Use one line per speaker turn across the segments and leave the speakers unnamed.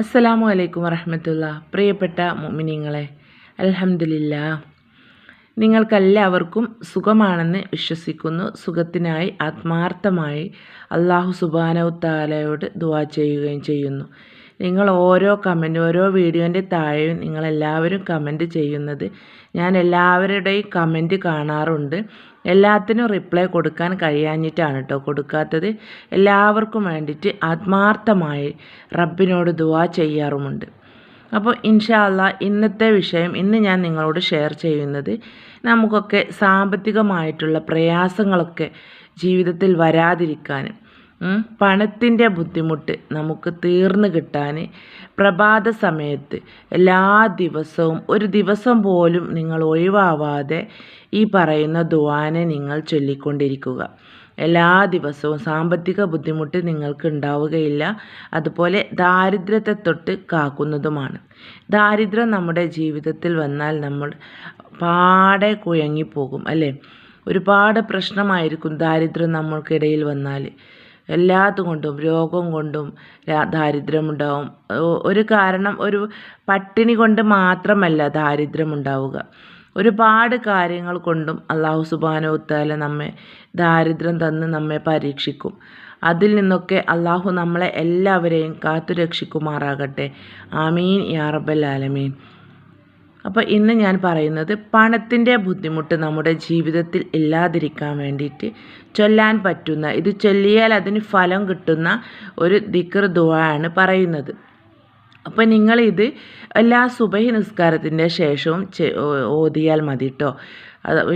അസ്സലാമു അലൈക്കും വറഹമത്തുള്ള. പ്രിയപ്പെട്ട മുമിനിങ്ങളെ അലഹമില്ല നിങ്ങൾക്കെല്ലാവർക്കും സുഖമാണെന്ന് വിശ്വസിക്കുന്നു. സുഖത്തിനായി ആത്മാർത്ഥമായി അള്ളാഹു സുബാനവുത്താലയോട് ദുവാ ചെയ്യുകയും ചെയ്യുന്നു. നിങ്ങൾ ഓരോ കമന്റ് ഓരോ വീഡിയോന്റെ താഴെയും നിങ്ങളെല്ലാവരും കമന്റ് ചെയ്യുന്നത് ഞാൻ എല്ലാവരുടെയും കമന്റ് കാണാറുണ്ട്. എല്ലാത്തിനും റിപ്ലൈ കൊടുക്കാൻ കഴിയാഞ്ഞിട്ടാണ് കേട്ടോ കൊടുക്കാത്തത്. എല്ലാവർക്കും വേണ്ടിയിട്ട് ആത്മാർത്ഥമായി റബ്ബിനോട് ദുവാ ചെയ്യാറുമുണ്ട്. അപ്പോൾ ഇൻഷാല്ല ഇന്നത്തെ വിഷയം ഇന്ന് ഞാൻ നിങ്ങളോട് ഷെയർ ചെയ്യുന്നത് നമുക്കൊക്കെ സാമ്പത്തികമായിട്ടുള്ള പ്രയാസങ്ങളൊക്കെ ജീവിതത്തിൽ വരാതിരിക്കാൻ പണത്തിന്റെ ബുദ്ധിമുട്ട് നമുക്ക് തീർന്നു കിട്ടാൻ പ്രഭാത സമയത്ത് എല്ലാ ദിവസവും ഒരു ദിവസം പോലും നിങ്ങൾ ഒഴിവാവാതെ ഈ പറയുന്ന ദുവാനെ നിങ്ങൾ ചൊല്ലിക്കൊണ്ടിരിക്കുക. എല്ലാ ദിവസവും സാമ്പത്തിക ബുദ്ധിമുട്ട് നിങ്ങൾക്ക് ഉണ്ടാവുകയില്ല. അതുപോലെ ദാരിദ്ര്യത്തെ തൊട്ട് കാക്കുന്നതുമാണ്. ദാരിദ്ര്യം നമ്മുടെ ജീവിതത്തിൽ വന്നാൽ നമ്മൾ പാടെ കുഴങ്ങിപ്പോകും അല്ലേ? ഒരുപാട് പ്രശ്നമായിരിക്കും ദാരിദ്ര്യം നമ്മൾക്കിടയിൽ വന്നാൽ. എല്ലാതും കൊണ്ടും രോഗം കൊണ്ടും ദാരിദ്ര്യമുണ്ടാവും. ഒരു കാരണം ഒരു പട്ടിണി കൊണ്ട് മാത്രമല്ല ദാരിദ്ര്യമുണ്ടാവുക. ഒരുപാട് കാര്യങ്ങൾ കൊണ്ടും അള്ളാഹു സുബാനോത്താല നമ്മെ ദാരിദ്ര്യം തന്ന് നമ്മെ പരീക്ഷിക്കും. അതിൽ നിന്നൊക്കെ അള്ളാഹു നമ്മളെ എല്ലാവരെയും കാത്തു രക്ഷിക്കുമാറാകട്ടെ ആമീൻ. യാ റബ്ബൽ ആലമീൻ. അപ്പോൾ ഇന്ന് ഞാൻ പറയുന്നത് പണത്തിന്റെ ബുദ്ധിമുട്ട് നമ്മുടെ ജീവിതത്തിൽ ഇല്ലാതിരിക്കാൻ വേണ്ടിയിട്ട് ചൊല്ലാൻ പറ്റുന്ന ഇത് ചൊല്ലിയാൽ അതിന് ഫലം കിട്ടുന്ന ഒരു ദിക്കർ ദുവാണ് പറയുന്നത്. അപ്പോൾ നിങ്ങളിത് എല്ലാ സുബഹി നിസ്കാരത്തിന്റെ ശേഷവും ഓതിയാൽ മതി കേട്ടോ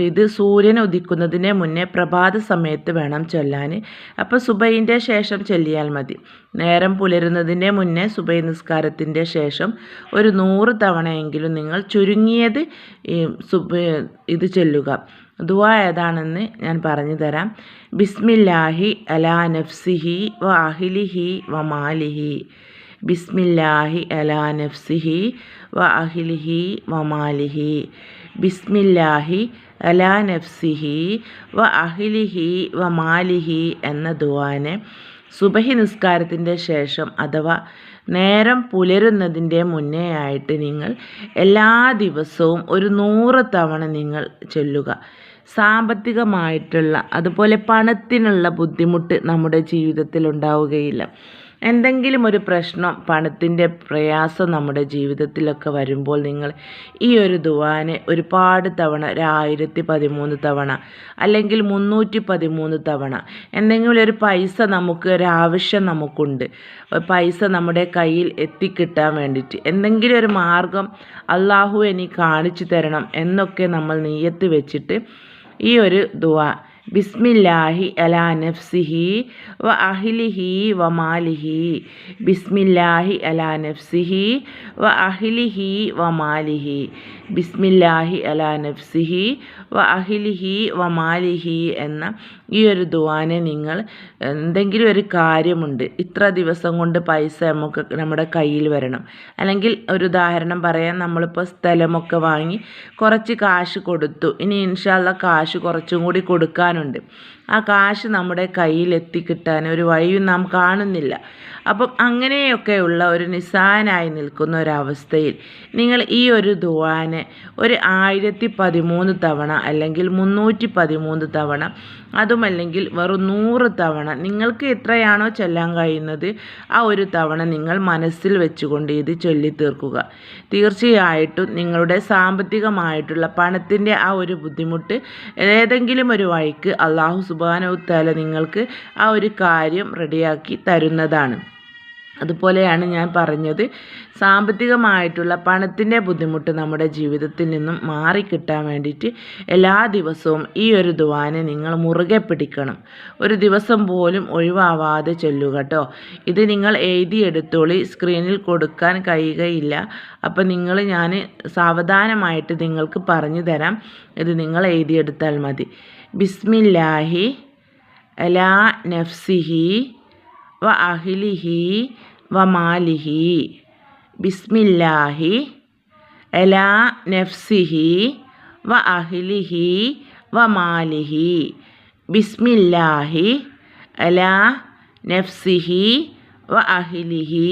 ഇത് സൂര്യൻ ഉദിക്കുന്നതിന് മുന്നേ പ്രഭാത സമയത്ത് വേണം ചൊല്ലാൻ. അപ്പോൾ സുബൈന്റെ ശേഷം ചൊല്ലിയാൽ മതി. നേരം പുലരുന്നതിന് മുന്നേ സുബൈ നിസ്കാരത്തിന്റെ ശേഷം ഒരു നൂറ് തവണയെങ്കിലും നിങ്ങൾ ചുരുങ്ങിയത് സുബ ഇത് ചൊല്ലുക. ദുവ ഏതാണെന്ന് ഞാൻ പറഞ്ഞു തരാം. ബിസ്മില്ലാഹി അലാ നഫ്സിഹി വ അഹിലിഹി വ മാലിഹി ബിസ്മില്ലാഹി അലാ നഫ്സിഹി വ അഹിലിഹി വ മാലിഹി ബിസ്മില്ലാഹി അലാ നഫ്സിഹി വ അഹിലിഹി വ മാലിഹി എന്ന ദുവാനെ സുബഹി നിസ്കാരത്തിന്റെ ശേഷം അഥവാ നേരം പുലരുന്നതിന്റെ മുന്നേ ആയിട്ട് നിങ്ങൾ എല്ലാ ദിവസവും ഒരു നൂറ് തവണ നിങ്ങൾ ചൊല്ലുക. സാമ്പത്തികമായിട്ടുള്ള അതുപോലെ പണത്തിനുള്ള ബുദ്ധിമുട്ട് നമ്മുടെ ജീവിതത്തിൽ ഉണ്ടാവുകയില്ല. എന്തെങ്കിലും ഒരു പ്രശ്നം പണത്തിന്റെ പ്രയാസം നമ്മുടെ ജീവിതത്തിലൊക്കെ വരുമ്പോൾ നിങ്ങൾ ഈ ഒരു ദുവാനെ ഒരുപാട് തവണ ഒരു ആയിരത്തി പതിമൂന്ന് തവണ അല്ലെങ്കിൽ മുന്നൂറ്റി പതിമൂന്ന് തവണ എന്തെങ്കിലും ഒരു പൈസ നമുക്ക് ഒരു ആവശ്യം നമുക്കുണ്ട്. പൈസ നമ്മുടെ കയ്യിൽ എത്തിക്കിട്ടാൻ വേണ്ടിയിട്ട് എന്തെങ്കിലും ഒരു മാർഗം അള്ളാഹു എനിക്ക് കാണിച്ചു തരണം എന്നൊക്കെ നമ്മൾ നെയ്യത്ത് വെച്ചിട്ട് ഈ ഒരു ദുവാ ബിസ്മില്ലാഹി അലാ നഫ്സിഹി വ അഹിലിഹി വ മാലിഹി. ബിസ്മില്ലാഹി അലാ നഫ്സിഹി വ അഹിലിഹി വ മാലിഹി. ബിസ്മില്ലാഹി അലാ നഫ്സിഹി വ അഹിലിഹി വ മാലിഹി എന്ന ഈ ഒരു ദുവാനെ നിങ്ങൾ എന്തെങ്കിലും ഒരു കാര്യമുണ്ട് ഇത്ര ദിവസം കൊണ്ട് പൈസ നമുക്ക് നമ്മുടെ കയ്യിൽ വരണം. അല്ലെങ്കിൽ ഒരു ഉദാഹരണം പറയാൻ നമ്മളിപ്പോൾ സ്ഥലമൊക്കെ വാങ്ങി കുറച്ച് കാശ് കൊടുത്തു. ഇനി ഇൻഷാല്ല കാശ് കുറച്ചും കൂടി കൊടുക്കാനുണ്ട്. ആ കാശ് നമ്മുടെ കയ്യിൽ എത്തിക്കിട്ടാൻ ഒരു വഴിയും നാം കാണുന്നില്ല. അപ്പം അങ്ങനെയൊക്കെയുള്ള ഒരു നിസ്സാനായി നിൽക്കുന്ന ഒരവസ്ഥയിൽ നിങ്ങൾ ഈ ഒരു ദുവാനെ ഒരു ആയിരത്തി പതിമൂന്ന് തവണ അല്ലെങ്കിൽ മുന്നൂറ്റി പതിമൂന്ന് തവണ അതുമല്ലെങ്കിൽ വെറും നൂറ് തവണ നിങ്ങൾക്ക് എത്രയാണോ ചൊല്ലാൻ കഴിയുന്നത് ആ ഒരു തവണ നിങ്ങൾ മനസ്സിൽ വെച്ചുകൊണ്ട് ഇത് ചൊല്ലി തീർക്കുക തീർച്ചയായിട്ടും നിങ്ങളുടെ സാമ്പത്തികമായിട്ടുള്ള പണത്തിന്റെ ആ ഒരു ബുദ്ധിമുട്ട് ഏതെങ്കിലും ഒരു വഴിക്ക് അള്ളാഹു സുബാനവുത്താല നിങ്ങൾക്ക് ആ ഒരു കാര്യം റെഡിയാക്കി തരുന്നതാണ്. അതുപോലെയാണ് ഞാൻ പറഞ്ഞത് സാമ്പത്തികമായിട്ടുള്ള പണത്തിന്റെ ബുദ്ധിമുട്ട് നമ്മുടെ ജീവിതത്തിൽ നിന്നും മാറിക്കിട്ടാൻ വേണ്ടിയിട്ട് എല്ലാ ദിവസവും ഈ ഒരു ദുവാനെ നിങ്ങൾ മുറുകെ പിടിക്കണം. ഒരു ദിവസം പോലും ഒഴിവാവാതെ ചൊല്ലുക കേട്ടോ ഇത് നിങ്ങൾ എഴുതിയെടുത്തോളി സ്ക്രീനിൽ കൊടുക്കാൻ കഴിയുകയില്ല. അപ്പോൾ നിങ്ങൾ ഞാൻ സാവധാനമായിട്ട് നിങ്ങൾക്ക് പറഞ്ഞു തരാം. ഇത് നിങ്ങൾ എഴുതിയെടുത്താൽ മതി. ബിസ്മില്ലാഹി അലാ നഫ്സിഹി വ അഹിലിഹി വ മാലിഹി. ബിസ്മില്ലാഹി അലാ നഫ്സിഹി വ അഹിലിഹി വ മാലിഹി. ബിസ്മില്ലാഹി അലാ നഫ്സിഹി വ അഹിലിഹി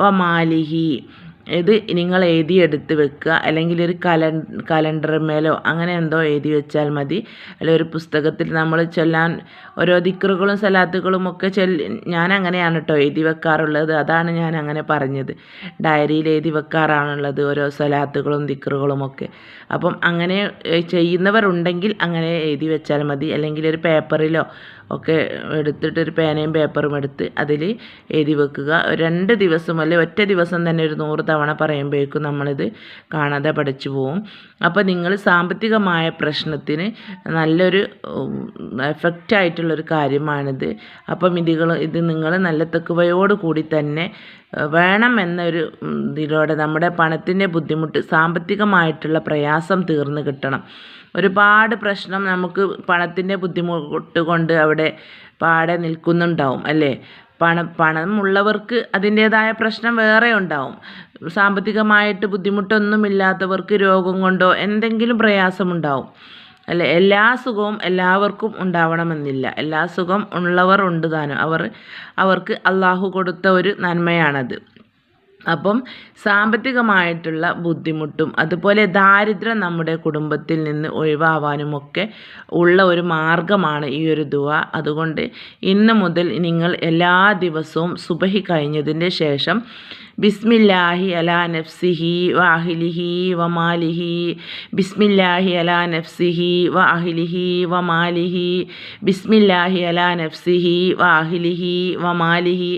വ മാലിഹി. ഇത് നിങ്ങൾ എഴുതിയെടുത്ത് വെക്കുക അല്ലെങ്കിൽ ഒരു കല കലണ്ടർ മേലോ അങ്ങനെ എന്തോ എഴുതി വെച്ചാൽ മതി. അല്ലെങ്കിൽ ഒരു പുസ്തകത്തിൽ നമ്മൾ ചൊല്ലാൻ ഓരോ ദിക്കറുകളും സലാത്തുകളും ഒക്കെ ചൊല്ലി ഞാൻ അങ്ങനെയാണ് കേട്ടോ എഴുതി വെക്കാറുള്ളത്. അതാണ് ഞാൻ അങ്ങനെ പറഞ്ഞത്. ഡയറിയിൽ എഴുതി വെക്കാറാണുള്ളത് ഓരോ സലാത്തുകളും ദിക്കറുകളും ഒക്കെ. അപ്പം അങ്ങനെ ചെയ്യുന്നവരുണ്ടെങ്കിൽ അങ്ങനെ എഴുതി വെച്ചാൽ മതി. അല്ലെങ്കിൽ ഒരു പേപ്പറിലോ ഒക്കെ എടുത്തിട്ട് ഒരു പേനയും പേപ്പറും എടുത്ത് അതിൽ എഴുതി വെക്കുക. രണ്ട് ദിവസം അല്ലെങ്കിൽ ഒറ്റ ദിവസം തന്നെ ഒരു നൂറ് തവണ പറയുമ്പോഴേക്കും നമ്മളിത് കാണാതെ പഠിച്ചു പോവും. അപ്പോൾ നിങ്ങൾ സാമ്പത്തികമായ പ്രശ്നത്തിന് നല്ലൊരു എഫക്റ്റായിട്ടുള്ളൊരു കാര്യമാണിത്. അപ്പം ഇതുകൾ ഇത് നിങ്ങൾ നല്ല തെക്കുവയോട് കൂടി തന്നെ വേണം എന്നൊരു ഇതിലൂടെ നമ്മുടെ പണത്തിന്റെ ബുദ്ധിമുട്ട് സാമ്പത്തികമായിട്ടുള്ള പ്രയാസം തീർന്നു കിട്ടണം. ഒരുപാട് പ്രശ്നം നമുക്ക് പണത്തിന്റെ ബുദ്ധിമുട്ട് കൊണ്ട് അവിടെ പാടെ നിൽക്കുന്നുണ്ടാവും അല്ലേ? പണം പണമുള്ളവർക്ക് അതിന്റേതായ പ്രശ്നം വേറെ ഉണ്ടാവും. സാമ്പത്തികമായിട്ട് ബുദ്ധിമുട്ടൊന്നുമില്ലാത്തവർക്ക് രോഗം കൊണ്ടോ എന്തെങ്കിലും പ്രയാസമുണ്ടാവും അല്ലേ? എല്ലാ സുഖവും എല്ലാവർക്കും ഉണ്ടാവണമെന്നില്ല. എല്ലാ സുഖം ഉള്ളവർ ഉണ്ട് താനും. അവർ അവർക്ക് അള്ളാഹു കൊടുത്ത ഒരു നന്മയാണത്. അപ്പം സാമ്പത്തികമായിട്ടുള്ള ബുദ്ധിമുട്ടും അതുപോലെ ദാരിദ്ര്യം നമ്മുടെ കുടുംബത്തിൽ നിന്ന് ഒഴിവാവാനുമൊക്കെ ഉള്ള ഒരു മാർഗമാണ് ഈ ഒരു ദുവ. അതുകൊണ്ട് ഇന്ന് മുതൽ നിങ്ങൾ എല്ലാ ദിവസവും സുബഹി കഴിഞ്ഞതിന്റെ ശേഷം ബിസ്മില്ലാഹി അലാ നഫ്സിഹി വ അഹിലിഹി വ മാലിഹി ബിസ്മില്ലാഹി അലാ നഫ്സിഹി വ അഹിലിഹി വ മാലിഹി ബിസ്മില്ലാഹി അലാ നഫ്സിഹി വ അഹിലിഹി വ മാലിഹി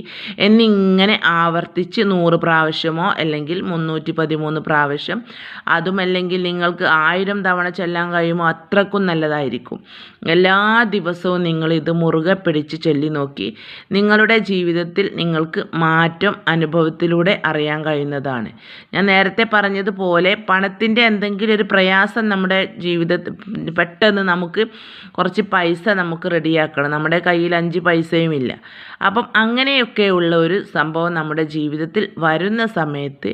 എന്നിങ്ങനെ ആവർത്തിച്ച് നൂറ് പ്രാവശ്യമോ അല്ലെങ്കിൽ മുന്നൂറ്റി പതിമൂന്ന് പ്രാവശ്യം അതുമല്ലെങ്കിൽ നിങ്ങൾക്ക് ആയിരം തവണ ചെല്ലാൻ കഴിയുമോ അത്രക്കും നല്ലതായിരിക്കും. എല്ലാ ദിവസവും നിങ്ങൾ ഇത് മുറുകെ പിടിച്ച് ചൊല്ലി നോക്കി. നിങ്ങളുടെ ജീവിതത്തിൽ നിങ്ങൾക്ക് മാറ്റം അനുഭവത്തിലൂടെ ഇതിലൂടെ അറിയാൻ കഴിയുന്നതാണ്. ഞാൻ നേരത്തെ പറഞ്ഞതുപോലെ പണത്തിന്റെ എന്തെങ്കിലും ഒരു പ്രയാസം നമ്മുടെ ജീവിതത്തിൽ പെട്ടെന്ന് നമുക്ക് കുറച്ച് പൈസ നമുക്ക് റെഡിയാക്കണം. നമ്മുടെ കയ്യിൽ അഞ്ച് പൈസയും ഇല്ല. അപ്പം അങ്ങനെയൊക്കെയുള്ള ഒരു സംഭവം നമ്മുടെ ജീവിതത്തിൽ വരുന്ന സമയത്ത്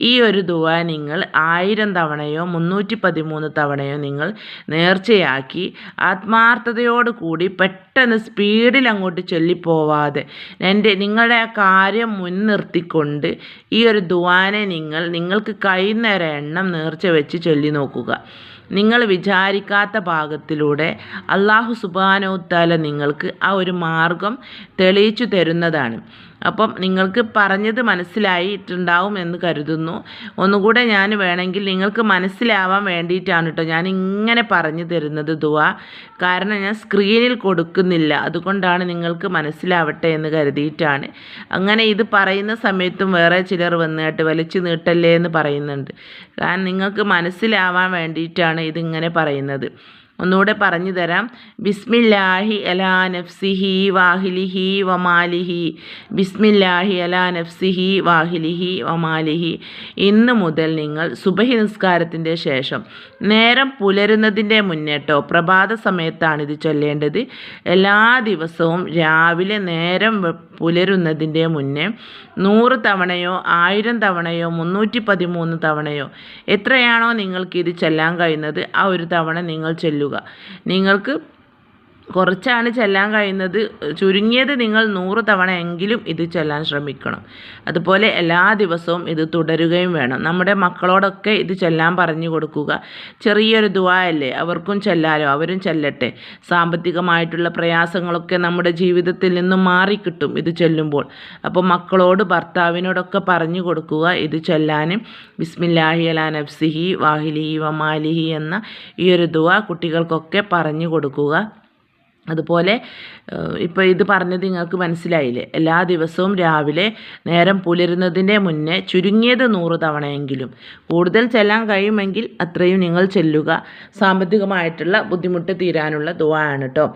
ഈ ഒരു ദുവ നിങ്ങൾ ആയിരം തവണയോ മുന്നൂറ്റി പതിമൂന്ന് തവണയോ നിങ്ങൾ നേർച്ചയാക്കി ആത്മാർത്ഥതയോട് കൂടി പെട്ടെന്ന് സ്പീഡിൽ അങ്ങോട്ട് ചൊല്ലിപ്പോവാതെ എന്റെ നിങ്ങളുടെ ആ കാര്യം മുൻനിർത്തിക്കൊണ്ട് ഈ ഒരു ദ്വാനെ നിങ്ങൾ നിങ്ങൾക്ക് കഴിയുന്നൊരെണ്ണം എണ്ണം നേർച്ച വെച്ച് ചൊല്ലി നോക്കുക. നിങ്ങൾ വിചാരിക്കാത്ത ഭാഗത്തിലൂടെ അള്ളാഹു സുബാനോത്താല നിങ്ങൾക്ക് ആ ഒരു മാർഗം തെളിയിച്ചു തരുന്നതാണ്. അപ്പം നിങ്ങൾക്ക് പറഞ്ഞത് മനസ്സിലായിട്ടുണ്ടാവും എന്ന് കരുതുന്നു. ഒന്നുകൂടെ ഞാൻ വേണമെങ്കിൽ നിങ്ങൾക്ക് മനസ്സിലാവാൻ വേണ്ടിയിട്ടാണ് കേട്ടോ ഞാൻ ഇങ്ങനെ പറഞ്ഞു തരുന്നത് ദുവ. കാരണം ഞാൻ സ്ക്രീനിൽ കൊടുക്കുന്നില്ല. അതുകൊണ്ടാണ് നിങ്ങൾക്ക് മനസ്സിലാവട്ടെ എന്ന് കരുതിയിട്ടാണ്. അങ്ങനെ ഇത് പറയുന്ന സമയത്തും വേറെ ചിലർ വന്നിട്ട് വലിച്ചു നീട്ടല്ലേ എന്ന് പറയുന്നുണ്ട്. കാരണം നിങ്ങൾക്ക് മനസ്സിലാവാൻ വേണ്ടിയിട്ടാണ് ഇതിങ്ങനെ പറയുന്നത്. ഒന്നുകൂടെ പറഞ്ഞു തരാം. ബിസ്മില്ലാഹി അലാ നഫ്സിഹി വാഹിലിഹി വമാലിഹി. ബിസ്മില്ലാഹി അലാ നഫ്സിഹി വാഹിലിഹി വമാലിഹി. ഇന്ന് മുതൽ നിങ്ങൾ സുബഹി നിസ്കാരത്തിന്റെ ശേഷം നേരം പുലരുന്നതിന്റെ മുന്നേട്ടോ പ്രഭാത സമയത്താണ് ഇത് ചൊല്ലേണ്ടത്. എല്ലാ ദിവസവും രാവിലെ നേരം പുലരുന്നതിന്റെ മുന്നേ നൂറ് തവണയോ ആയിരം തവണയോ മുന്നൂറ്റി പതിമൂന്ന് തവണയോ എത്രയാണോ നിങ്ങൾക്ക് ഇത് ചൊല്ലാൻ കഴിയുന്നത് ആ ഒരു തവണ നിങ്ങൾ ചെല്ലുക നിങ്ങൾക്ക് കുറച്ചാണ് ചെല്ലാൻ കഴിയുന്നത്. ചുരുങ്ങിയത് നിങ്ങൾ നൂറ് തവണ എങ്കിലും ഇത് ചെല്ലാൻ ശ്രമിക്കണം. അതുപോലെ എല്ലാ ദിവസവും ഇത് തുടരുകയും വേണം. നമ്മുടെ മക്കളോടൊക്കെ ഇത് ചെല്ലാൻ പറഞ്ഞു കൊടുക്കുക. ചെറിയൊരു ദുവായല്ലേ? അവർക്കും ചെല്ലാലോ? അവരും ചെല്ലട്ടെ. സാമ്പത്തികമായിട്ടുള്ള പ്രയാസങ്ങളൊക്കെ നമ്മുടെ ജീവിതത്തിൽ നിന്നും മാറിക്കിട്ടും ഇത് ചെല്ലുമ്പോൾ. അപ്പോൾ മക്കളോട് ഭർത്താവിനോടൊക്കെ പറഞ്ഞു കൊടുക്കുക ഇത് ചെല്ലാനും. ബിസ്മില്ലാഹി അലാ നഫ്സിഹി വാഹിലിഹി വമാലിഹി എന്ന ഈ ഒരു ദുവ കുട്ടികൾക്കൊക്കെ പറഞ്ഞു കൊടുക്കുക. അതുപോലെ ഇപ്പോൾ ഇത് പറഞ്ഞത് നിങ്ങൾക്ക് മനസ്സിലായില്ലേ? എല്ലാ ദിവസവും രാവിലെ നേരം പുലരുന്നതിന്റെ മുന്നേ ചുരുങ്ങിയത് നൂറ് തവണയെങ്കിലും. കൂടുതൽ ചെല്ലാൻ കഴിയുമെങ്കിൽ അത്രയും നിങ്ങൾ ചെല്ലുക. സാമ്പത്തികമായിട്ടുള്ള ബുദ്ധിമുട്ട് തീരാനുള്ള ദുവാണ് കേട്ടോ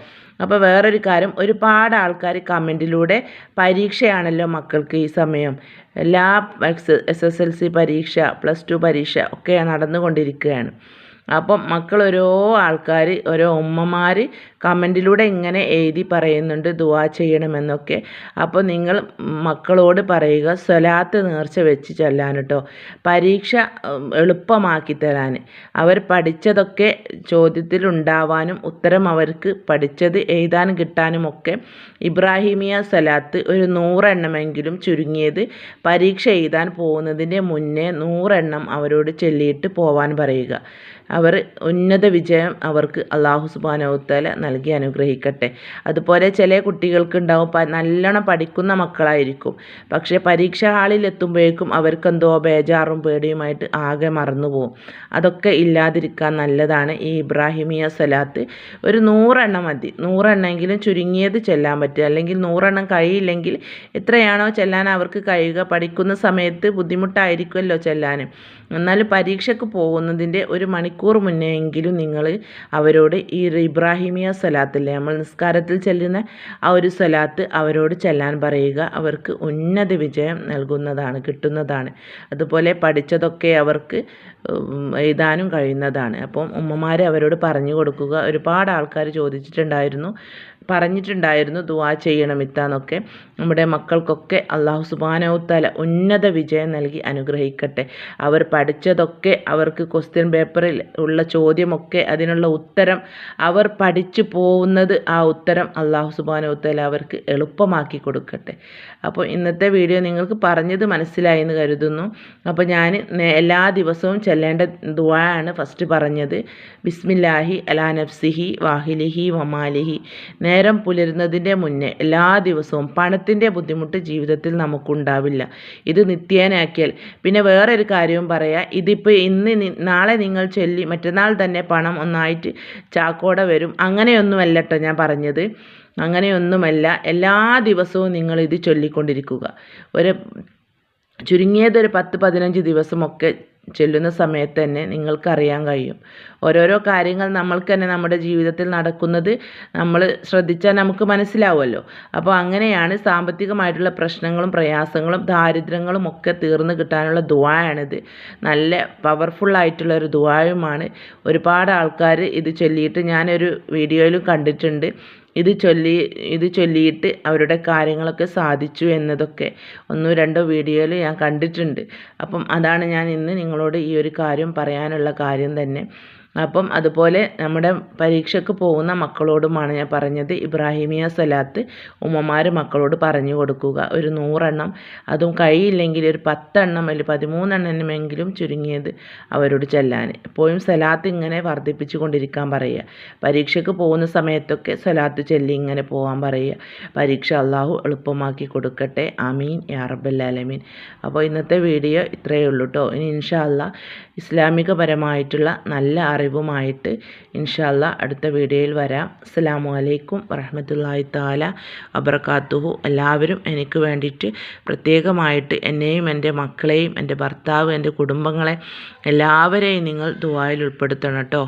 അപ്പോൾ വേറൊരു കാര്യം ഒരുപാട് ആൾക്കാർ കമന്റിലൂടെ പരീക്ഷയാണല്ലോ മക്കൾക്ക് ഈ സമയം. എല്ലാ എസ് എസ് എൽ സി പരീക്ഷ പ്ലസ് ടു പരീക്ഷ ഒക്കെ നടന്നുകൊണ്ടിരിക്കുകയാണ്. അപ്പം മക്കൾ ഓരോ ആൾക്കാർ ഓരോ ഉമ്മമാർ കമന്റിലൂടെ ഇങ്ങനെ എഴുതി പറയുന്നുണ്ട് ദുവാ ചെയ്യണമെന്നൊക്കെ. അപ്പോൾ നിങ്ങൾ മക്കളോട് പറയുക സ്വലാത്ത് നേർച്ച വെച്ച് ചെല്ലാൻ കേട്ടോ പരീക്ഷ എളുപ്പമാക്കി തരാൻ. അവർ പഠിച്ചതൊക്കെ ചോദ്യത്തിൽ ഉണ്ടാവാനും ഉത്തരം അവർക്ക് പഠിച്ചത് എഴുതാൻ കിട്ടാനുമൊക്കെ ഇബ്രാഹിമിയ സ്വലാത്ത് ഒരു നൂറെണ്ണമെങ്കിലും ചുരുങ്ങിയത് പരീക്ഷ എഴുതാൻ പോകുന്നതിന്റെ മുന്നേ നൂറെണ്ണം അവരോട് ചൊല്ലിയിട്ട് പോവാൻ പറയുക. അവർ ഉന്നത വിജയം അവർക്ക് അള്ളാഹു സുബാനോത്തല നൽകി അനുഗ്രഹിക്കട്ടെ. അതുപോലെ ചില കുട്ടികൾക്ക് ഉണ്ടാവും നല്ലോണം പഠിക്കുന്ന മക്കളായിരിക്കും. പക്ഷേ പരീക്ഷാ ഹാളിൽ എത്തുമ്പോഴേക്കും അവർക്കെന്തോ ബേജാറും പേടിയുമായിട്ട് ആകെ മറന്നുപോകും അതൊക്കെ ഇല്ലാതിരിക്കാൻ നല്ലതാണ് ഈ ഇബ്രാഹിമിയ സലാത്ത്. ഒരു നൂറെണ്ണം മതി. നൂറെണ്ണമെങ്കിലും ചുരുങ്ങിയത് ചെല്ലാൻ പറ്റുക അല്ലെങ്കിൽ നൂറെണ്ണം കഴിയില്ലെങ്കിൽ എത്രയാണോ ചെല്ലാൻ അവർക്ക് കഴിയുക. പഠിക്കുന്ന സമയത്ത് ബുദ്ധിമുട്ടായിരിക്കുമല്ലോ ചെല്ലാൻ. എന്നാൽ പരീക്ഷയ്ക്ക് പോകുന്നതിന്റെ ഒരു മണിക്കൂർ മുന്നേ എങ്കിലും നിങ്ങൾ അവരോട് ഈ ഇബ്രാഹിമിയ സ്വലാത്തില്ലേ നമ്മൾ നിസ്കാരത്തിൽ ചെല്ലുന്ന ആ ഒരു സ്വലാത്ത് അവരോട് ചെല്ലാൻ പറയുക അവർക്ക് ഉന്നത വിജയം നൽകുന്നതാണ് കിട്ടുന്നതാണ്. അതുപോലെ പഠിച്ചതൊക്കെ അവർക്ക് എഴുതാനും കഴിയുന്നതാണ്. അപ്പം ഉമ്മമാരെ അവരോട് പറഞ്ഞു കൊടുക്കുക. ഒരുപാട് ആൾക്കാർ ചോദിച്ചിട്ടുണ്ടായിരുന്നു പറഞ്ഞിട്ടുണ്ടായിരുന്നു ദുവാ ചെയ്യണം ഇത്താന്നൊക്കെ. നമ്മുടെ മക്കൾക്കൊക്കെ അള്ളാഹു സുബാനവുത്താല ഉന്നത വിജയം നൽകി അനുഗ്രഹിക്കട്ടെ. അവർ പഠിച്ചതൊക്കെ അവർക്ക് ക്വസ്റ്റ്യൻ പേപ്പറിൽ ഉള്ള ചോദ്യമൊക്കെ അതിനുള്ള ഉത്തരം അവർ പഠിച്ചു പോകുന്നത് ആ ഉത്തരം അള്ളാഹു സുബാനവുത്തല അവർക്ക് എളുപ്പമാക്കി കൊടുക്കട്ടെ. അപ്പോൾ ഇന്നത്തെ വീഡിയോ നിങ്ങൾക്ക് പറഞ്ഞത് മനസ്സിലായി എന്ന് കരുതുന്നു. അപ്പോൾ ഞാൻ എല്ലാ ദിവസവും ചെല്ലേണ്ട ദുവാണ് ഫസ്റ്റ് പറഞ്ഞത്. ബിസ്മില്ലാഹി അലാ നഫ്സിഹി വാഹിലിഹി വമാലിഹി. നേരം പുലരുന്നതിന്റെ മുന്നേ എല്ലാ ദിവസവും പണത്തിന്റെ ബുദ്ധിമുട്ട് ജീവിതത്തിൽ നമുക്കുണ്ടാവില്ല. ഇത് നിത്യേനാക്കിയാൽ പിന്നെ വേറൊരു കാര്യവും പറയാം ഇതിപ്പോൾ ഇന്ന് നാളെ നിങ്ങൾ ചൊല്ലി മറ്റന്നാൾ തന്നെ പണം ഒന്നായിട്ട് ചാക്കോടെ വരും. അങ്ങനെയൊന്നുമല്ല കേട്ടോ ഞാൻ പറഞ്ഞത്. അങ്ങനെയൊന്നുമല്ല. എല്ലാ ദിവസവും നിങ്ങൾ ഇത് ചൊല്ലിക്കൊണ്ടിരിക്കുക. ഒരു ചുരുങ്ങിയത് ഒരു പത്ത് പതിനഞ്ച് ദിവസമൊക്കെ ചെല്ലുന്ന സമയത്ത് തന്നെ നിങ്ങൾക്കറിയാൻ കഴിയും. ഓരോരോ കാര്യങ്ങൾ നമ്മൾക്ക് തന്നെ നമ്മുടെ ജീവിതത്തിൽ നടക്കുന്നത് നമ്മൾ ശ്രദ്ധിച്ചാൽ നമുക്ക് മനസ്സിലാവുമല്ലോ. അപ്പോൾ അങ്ങനെയാണ് സാമ്പത്തികമായിട്ടുള്ള പ്രശ്നങ്ങളും പ്രയാസങ്ങളും ദാരിദ്ര്യങ്ങളും ഒക്കെ തീർന്നു കിട്ടാനുള്ള ദുവായാണിത് നല്ല പവർഫുള്ളായിട്ടുള്ള ഒരു ദുവായുമാണ് ഒരുപാട് ആൾക്കാർ ഇത് ചൊല്ലിയിട്ട് ഞാനൊരു വീഡിയോയിലും കണ്ടിട്ടുണ്ട്. ഇത് ചൊല്ലി ഇത് ചൊല്ലിയിട്ട് അവരുടെ കാര്യങ്ങളൊക്കെ സാധിച്ചു എന്നതൊക്കെ ഒന്നോ രണ്ടോ വീഡിയോയിൽ ഞാൻ കണ്ടിട്ടുണ്ട്. അപ്പം അതാണ് ഞാൻ ഇന്ന് നിങ്ങളോട് ഈ ഒരു കാര്യം പറയാനുള്ള കാര്യം തന്നെ. അപ്പം അതുപോലെ നമ്മുടെ പരീക്ഷയ്ക്ക് പോകുന്ന മക്കളോടുമാണ് ഞാൻ പറഞ്ഞത്. ഇബ്രാഹിമിയ സലാത്ത് ഉമ്മമാർ മക്കളോട് പറഞ്ഞു കൊടുക്കുക. ഒരു നൂറെണ്ണം അതും കഴിയില്ലെങ്കിൽ ഒരു പത്തെണ്ണം അല്ലെങ്കിൽ പതിമൂന്നെണ്ണമെങ്കിലും ചുരുങ്ങിയത് അവരോട് ചെല്ലാൻ. എപ്പോഴും സലാത്ത് ഇങ്ങനെ വർദ്ധിപ്പിച്ചു കൊണ്ടിരിക്കാൻ പറയുക. പരീക്ഷയ്ക്ക് പോകുന്ന സമയത്തൊക്കെ സലാത്ത് ചെല്ലി ഇങ്ങനെ പോകാൻ പറയുക. പരീക്ഷ അള്ളാഹു എളുപ്പമാക്കി കൊടുക്കട്ടെ. അമീൻ യാറബല്ലാലമീൻ അപ്പോൾ ഇന്നത്തെ വീഡിയോ ഇത്രയേ ഉള്ളൂ കേട്ടോ ഇനി ഇൻഷാ അല്ലാ ഇസ്ലാമികപരമായിട്ടുള്ള നല്ല അറിവുമായിട്ട് ഇൻഷാല്ല അടുത്ത വീഡിയോയിൽ വരാം. അസ്സാം വലൈക്കും വറഹമത്തല്ലാഹി താല അബർക്കാത്തുഹു എല്ലാവരും എനിക്ക് വേണ്ടിയിട്ട് പ്രത്യേകമായിട്ട് എന്നെയും എന്റെ മക്കളെയും എന്റെ ഭർത്താവ് എന്റെ കുടുംബങ്ങളെ എല്ലാവരെയും നിങ്ങൾ ദുബായിൽ ഉൾപ്പെടുത്തണം കേട്ടോ.